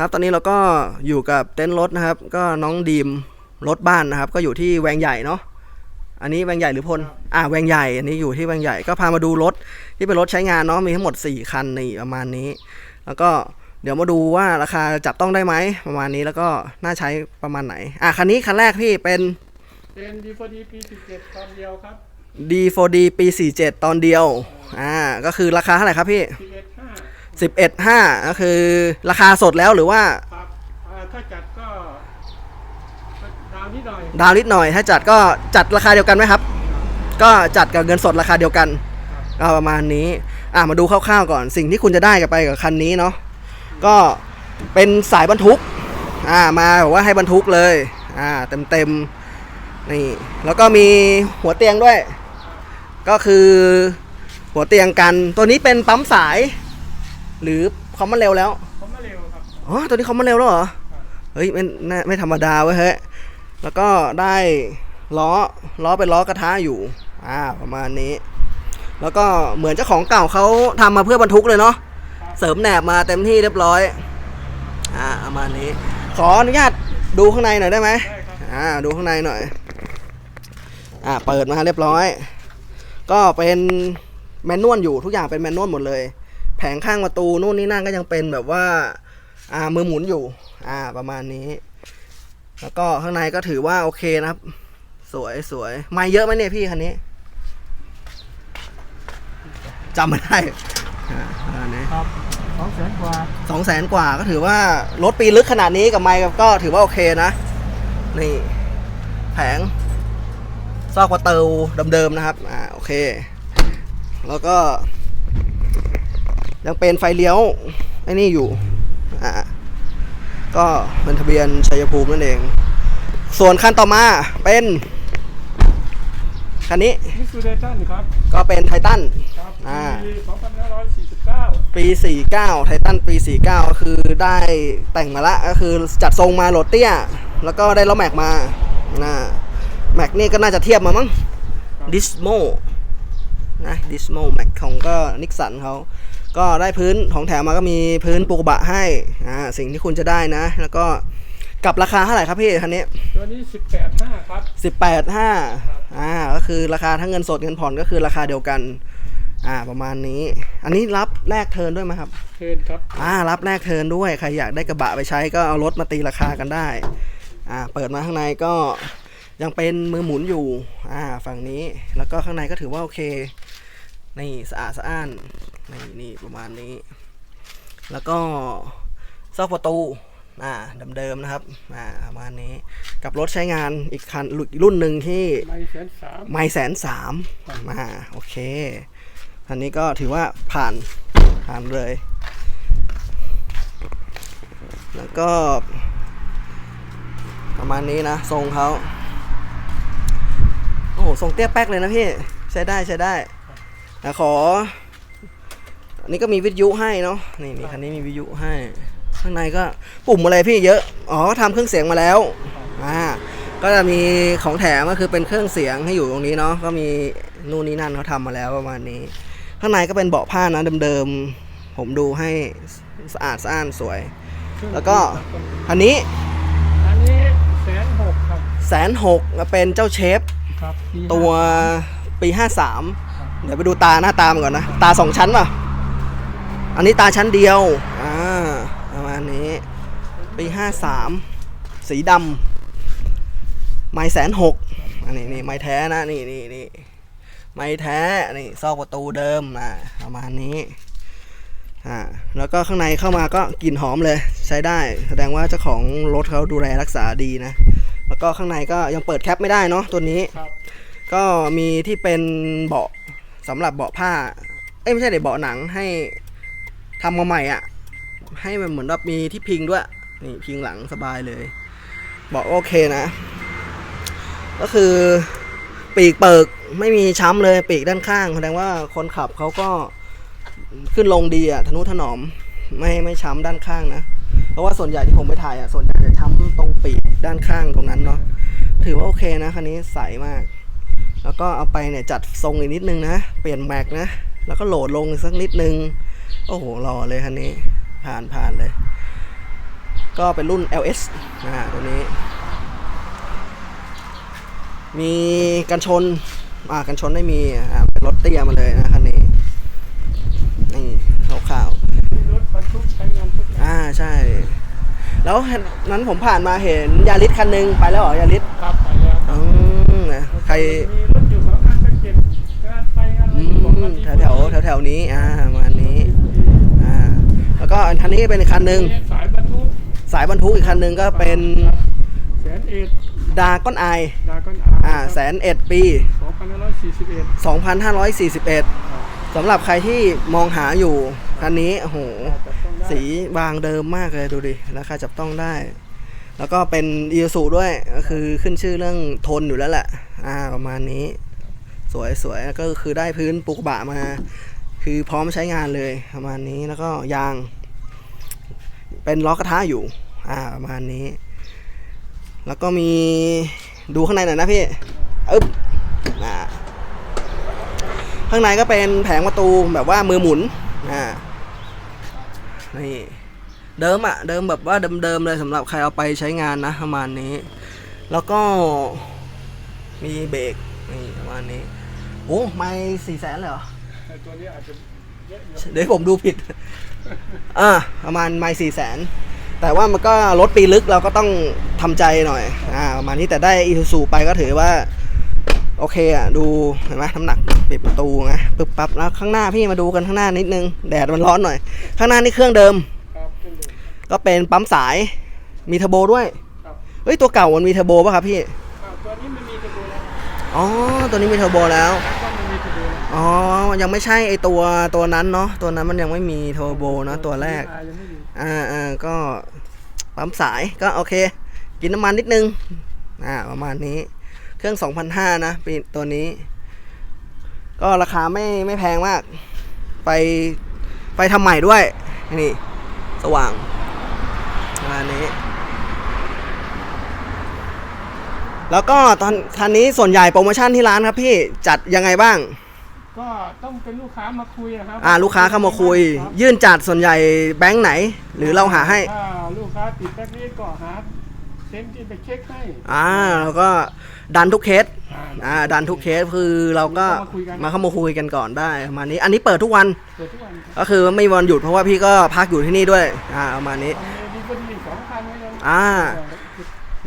ครับตอนนี้เราก็อยู่กับเต็นท์รถนะครับ ก็น้องดีมรถบ้านนะครับ ก็อยู่ที่แวงใหญ่เนาะอันนี้แวงใหญ่หรือพลอ่าแวงใหญ่ อันนี้อยู่ที่แวงใหญ่ก็พามาดูรถที่เป็นรถใช้งานเนาะมีทั้งหมด 4 คันนี่ประมาณนี้ แล้วก็เดี๋ยวมาดูว่าราคาจับต้องได้ไหมประมาณนี้แล้วก็น่าใช้ประมาณไหน อะคันนี้คันแรกพี่เป็นเป็นดีฟดีปี17ตอนเดียวครับ D4D ปี47 ตอนเดียว อ่า ก็คือราคาเท่าไหร่ครับพี่11 11.5ก็คือราคาสดแล้วหรือว่า5ครับอ่าถ้าจัดก็ดาวนิดหน่อยดาวนิดหน่อย ถ้าจัดก็จัดราคาเดียวกันไหมครับ ก็จัดกับเงินสดราคาเดียวกันก็ประมาณนี้ อะมาดูคร่าวๆก่อน สิ่งที่คุณจะได้กับไปกับคันนี้เนาะ ก็เป็นสายบรรทุก อ่า มาบอกว่าให้บรรทุกเลย อ่า เต็มๆ นี่ แล้วก็มีหัวเตียงด้วย ก็คือหัวเตียงกัน ตัวนี้เป็นปั๊มสาย หรือคอมมันเร็วแล้วผมมาเร็วครับอ๋อตัวนี้เขามาเร็วแล้วเหรอเฮ้ยไม่น่าไม่ธรรมดาเว้ยเฮ้ยแล้วก็ได้ล้อล้อเป็นล้อกระทะอยู่อ่าประมาณนี้ แล้วก็เหมือนเจ้าของเก่าเขาทำมาเพื่อบรรทุกเลยเนาะเสริมแหนบมาเต็มที่เรียบร้อยอ่าประมาณนี้ ขออนุญาตดูข้างในหน่อยได้ไหมได้ครับอ่าดูข้างในหน่อยอ่าเปิดมาเรียบร้อย ก็เป็นแมนนวลอยู่ทุกอย่างเป็นแมนนวลหมดเลย แผงข้างประตูนู่นนี่นั่นก็ยังเป็นแบบว่าอ่ามือหมุนอยู่ อ่าประมาณนี้ แล้วก็ข้างในก็ถือว่าโอเคนะครับ สวยสวยไม่เยอะไหมเนี่ยพี่คันนี้จำไม่ได้อ่าอันนี้ครับสองแสนกว่าสองแสนกว่าก็ถือว่ารถปีลึกขนาดนี้กับไมค์ก็ถือว่าโอเคนะ นี่ แผง ซอกประตูเดิมๆนะครับ อ่าโอเค แล้วก็ ยังเป็นไฟเลี้ยวไอ้นี่อยู่อ่าก็เป็นทะเบียนชัยภูมินั่นเอง ส่วนคันต่อมาเป็นคันนี้มิสูเดตันครับ ก็เป็นไททันครับอ่าปี2549 ปี 49 ไททันปี 49 ก็คือได้แต่งมาละก็คือจัดทรงมาโรถเตี้ย แล้วก็ได้ล้อแม็กมานะแม็กนี่ก็น่าจะเทียบมามั้งดิสโมนะดิสโมแม็กของก็นิกสันเขา ก็ได้พื้นของแถมมาก็มีพื้นปูกระบะให้อ่าสิ่งที่คุณจะได้นะ แล้วก็กับราคาเท่าไหร่ครับพี่คันนี้ ตัวนี้ 18.5 ครับ 18 5อ่าก็คือราคาทั้งเงินสดเงินผ่อนก็คือราคาเดียวกัน อ่าประมาณนี้ อันนี้รับแลกเทิร์นด้วยไหมครับ เทิร์นครับ อ่ารับแลกเทิร์นด้วยใครอยากได้กระบะไปใช้ก็เอารถมาตีราคากันได้ อ่าเปิดมาข้างในก็ยังเป็นมือหมุนอยู่ อ่าฝั่งนี้แล้วก็ข้างในก็ถือว่าโอเค นี่สะอาดสะอ้าน นี่นี่ประมาณนี้ แล้วก็ซอกประตูอ่าเดิมๆนะครับอ่าประมาณนี้กับรถใช้งานอีกคันอีกรุ่นหนึ่งที่ไม่แสนสามไม่แสนสามมาโอเคอันนี้ก็ถือว่าผ่านผ่านเลย แล้วก็ ประมาณนี้นะ ทรงเขาโอ้โหทรงเตี้ยแป๊กเลยนะพี่ ใช้ได้ใช้ได้แต่ขออั นนี้ก็มีวิทยุให้เนาะนี่นี่คันนี้มีวิทยุให้ ข้างในก็ปุ่มอะไรพี่เยอะ อ๋อทำเครื่องเสียงมาแล้วอ่าก็จะมีของแถมก็คือเป็นเครื่องเสียงให้อยู่ตรงนี้เนาะก็มีนู่นนี่นั่นเขาทำมาแล้วประมาณนี้ ข้างในก็เป็นเบาะผ้านะเดิมๆผมดูให้สะอาดสะอ้านสวย แล้วก็อันนี้อันนี้แสนหกครับแสนหกเป็นเจ้าเชฟครับปีตัวปี 53 เดี๋ยวไปดูตาหน้าตามันก่อนนะ ตาสองชั้นป่ะ อันนี้ตาชั้นเดียว อ่า ประมาณนี้ปี53สีดำไม้แสนหกอันนี้นี่ไม้แท้นะนี่นี่นี่ไม้แท้นี่ซอกประตูเดิมนะประมาณนี้อ่าแล้วก็ข้างในเข้ามาก็กลิ่นหอมเลยใช้ได้ แสดงว่าเจ้าของรถเขาดูแลรักษาดีนะ แล้วก็ข้างในก็ยังเปิดแคปไม่ได้เนาะตัวนี้ก็มีที่เป็นเบาะสำหรับเบาะผ้าเอ้ยไม่ใช่เดี๋ยวเบาะหนังให้ ทำมาใหม่อะ่ะ ให้มันเหมือนแบบมีที่พิงด้วย นี่พิงหลังสบายเลยบาะโอเคนะ ก็คือปีกเปิกไม่มีช้ำเลยปีกด้านข้าง แสดงว่าคนขับเขาก็ขึ้นลงดีอะ่ะทนุถนอมไม่ไม่ช้ำด้านข้างนะเพราะว่าส่วนใหญ่ที่ผมไปถ่ายอะ่ะส่วนใหญ่จะช้ำตรงปีกด้านข้างตรงนั้นเนาะถือว่าโอเคนะคันนี้ใสมาก แล้วก็เอาไปเนี่ยจัดทรงอีกนิดนึงนะ เปลี่ยนแม็กนะ แล้วก็โหลดลงสักนิดนึง โอ้โหรอเลยคันนี้ผ่านผ่านเลย ก็เป็นรุ่น LS อ่าตัวนี้ มีกันชน อ่ากันชนไม่มีอ่าเป็นรถเตี้ยมาเลยนะคันนี้นี่ข่าวมีรถบรรทุกใช้งานทุกอย่างๆอ่าใช่ แล้วนั้นผมผ่านมาเห็นยาริสคันหนึงไปแล้วเหรอยาริสครับไปแล้วอืมนะใครมีรถอยู่สองคันก็เก็บงานไปงานอะไรอือยู่ของมมันที่แถวแถวแถวแถวๆนี้อ่าประมาณนี้อ่าแล้ว ก็อันนี้เป็นอีกคันหนึ่งสายบรรทุกสายบรรทุกอีกคันหนึ่งก็เป็นแสนเอ็ดดาก้อนไอดากอนอ่าแสนเอ็ดปีสองพันห้าร้อยสี่สิบเอ็ด2541สำหรับใครที่มองหาอยู่คันนี้โอ้โหจับต้องได้สีบางเดิมมากเลยดูดิราคาจับต้องได้ แล้วก็เป็นอีซูด้วยก็คือขึ้นชื่อเรื่องทนอยู่แล้วแหละอ่าประมาณนี้ สวยสวยก็คือได้พื้นปุกบะมา คือพร้อมใช้งานเลยประมาณนี้แล้วก็ยาง เป็นล้อกระทะอยู่ อ่าประมาณนี้ แล้วก็มีดูข้างในหน่อยนะพี่อึ๊บอ่าข้างในก็เป็นแผงประตูแบบว่ามือหมุน อ่า นี่ เดิมอะเดิมแบบว่าเดิมๆเลยสำหรับใครเอาไปใช้งานนะประมาณนี้ แล้วก็มีเบรกนี่ประมาณนี้ โอ้ไม่สี่แสนเลยเหรอแต่ตัวนี้อาจจะเยอะอยู่เดี๋ยวผมดูผิด อ่าประมาณไม่สี่แสนแต่ว่ามันก็รถปีลึกเราก็ต้องทำใจหน่อยอ่าประมาณนี้แต่ได้อี u ูไปก็ถือว่า โอเคอะดูเห็นไหมน้ำหนักปิดประตูนะปึ๊บปั๊บแล้วข้างหน้าพี่มาดูกันข้างหน้านิดนึงแดดมันร้อนหน่อย ข้างหน้านี่เครื่องเดิมครับขึ้นเลยก็เป็นปั๊มสายมีเทอร์โบด้วยครับเฮ้ยตัวเก่ามันมีเทอร์โบป่ะครับพี่อ่าตัวนี้มันมีเทอร์โบแล้วอ๋อตัวนี้มีเทอร์โบแล้ว อ๋อ ยังไม่ใช่ไอตัวตัวนั้นเนาะ ตัวนั้นมันยังไม่มีเทอร์โบเนะตัวแรกอ่าอ่าอ่าก็ปั๊มสายก็โอเค กินน้ำมันนิดนึง อ่า ประมาณนี้ เครื่อง 2,500 นะปีตัวนี้ ก็ราคาไม่ไม่แพงมาก ไปไปทำใหม่ด้วย นี่ สว่างประมาณนี้ แล้วก็ตอนคันนี้ส่วนใหญ่โปรโมชั่นที่ร้านครับพี่จัดยังไงบ้าง ก็ต้องเป็นลูกค้ามาคุยอะครับ อ่าลูกค้าเข้ามาคุย รับยื่นจัดส่วนใหญ่แบงค์ไหน หรือเราหาให้ถ้าลูกค้าติดแบ็คลิสต์ก็หาเซ็นที่ไปเช็คให้อ่าเราก็ดันทุกเคส อ่า อ่าดันทุกเคสคือเราก็เข้ามาคุยกันมาเข้ามาคุยกันก่อนได้ประมาณนี้อันนี้เปิดทุกวันเปิดทุกวันครับก็คือไม่มีวันหยุดเพราะว่าพี่ก็พักอยู่ที่นี่ด้วยอ่าประมาณนี้ทำดีก็ดีสองพันไว้แล้วอ่า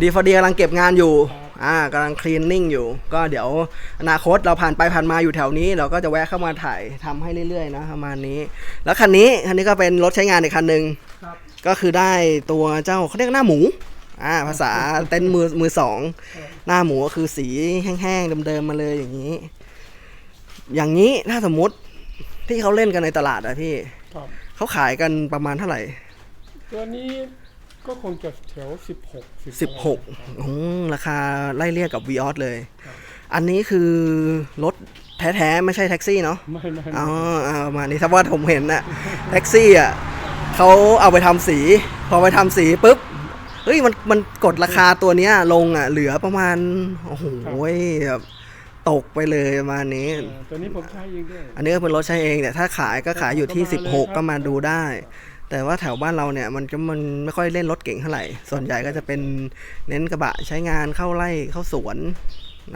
ดีฟอดีกำลังเก็บงานอยู่ อ่ากำลังคลีนนิ่งอยู่ ก็เดี๋ยวอนาคตเราผ่านไปผ่านมาอยู่แถวนี้ เราก็จะแวะเข้ามาถ่ายทำให้เรื่อยๆนะประมาณนี้ แล้วคันนี้คันนี้ก็เป็นรถใช้งานอีกคันหนึ่งครับก็คือได้ตัวเจ้าเขาเรียกหน้าหมูอ่าภาษาเต้นมือมือสองหน้าหมูก็คือสีแห้งๆเดิมๆมาเลยอย่างนี้ อย่างนี้ถ้าสมมติที่เขาเล่นกันในตลาดอะพี่ครับเขาขายกันประมาณเท่าไหร่ ตัวนี้ ก็คงจะแถวสิบหกสิบหกราคาไล่เรียกกับวีออสเลย อันนี้คือรถแท้ๆ ไม่ใช่แท็กซี่เนาะไม่ไม่อ๋ออ่าประมาณนี้ถ้าว่าผมเห็นน่ะแท็กซี่อะเขาเอาไปทำสี พอไปทำสีปุ๊บเฮ้ยมันมันกดราคาตัวเนี้ยลงอะเหลือประมาณโอ้โหแบบตกไปเลยประมาณนี้เออตัวนี้ผมใช้เองด้วยอันนี้ก็เป็นรถใช้เองแต่ถ้าขายก็ขายอยู่ที่ก็มาเลยครับ16 ก็มาดูได้ แต่ว่าแถวบ้านเราเนี่ยมันก็มันไม่ค่อยเล่นรถเก่งเท่าไหร่ ส่วนใหญ่ก็จะเป็นเน้นกระบะใช้งานเข้าไร่เข้าสวน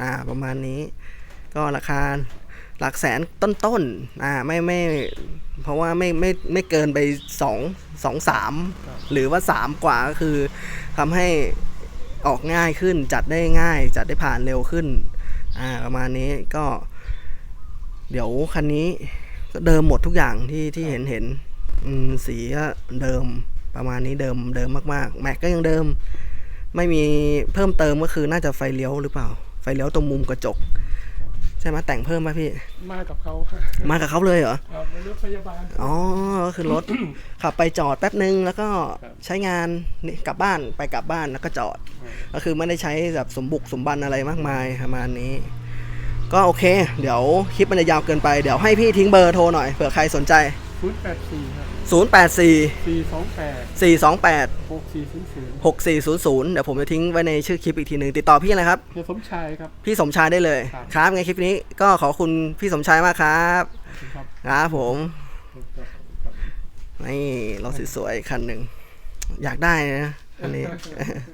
อ่าประมาณนี้ ก็ราคาหลักแสนต้นๆอ่าไม่ไม่เพราะว่าไม่ไม่ไม่เกินไปสองสองสามหรือว่าสามกว่าก็คือทำให้ออกง่ายขึ้นจัดได้ง่าย จัดได้ผ่านเร็วขึ้นอ่าประมาณนี้ก็ เดี๋ยวคันนี้ก็เดิมหมดทุกอย่างที่ที่เห็นเห็น สีก็เดิมประมาณนี้เดิมเดิมมากๆ แม็กก็ยังเดิม ไม่มีเพิ่มเติมก็คือน่าจะไฟเลี้ยวหรือเปล่า ไฟเลี้ยวตรงมุมกระจก ใช่ไหมแต่งเพิ่มป่ะพี่ มากับเขามากับเขาเลยเหรอครับเป็นรถพยาบาล อ๋อก็คือรถ ขับไปจอดแป๊บนึงแล้วก็ครับใช้งานนี่กลับบ้านไปกลับบ้านแล้วก็จอด ก็คือไม่ได้ใช้แบบสมบุกสมบันอะไรมากมายประมาณนี้ ก็โอเค เดี๋ยวคลิปมันจะยาวเกินไปเดี๋ยวให้พี่ทิ้งเบอร์โทรหน่อยเผื่อใครสนใจศูนย์แปดสี่ครับ 084สี่สองแปด428หกสี่ศูนย์ศูนย์6400 เดี๋ยวผมจะทิ้งไว้ในชื่อคลิปอีกทีหนึ่งติดต่อพี่อะไรครับ เฮียสมชายครับ พี่สมชายได้เลยครับ ครับไงคลิปนี้ก็ขอบคุณพี่สมชายมากครับขอบคุณครับครับผมขอบคุณครับนี่รถสวยๆคันหนึ่งอยากได้นะอันนี้เอาสิครับ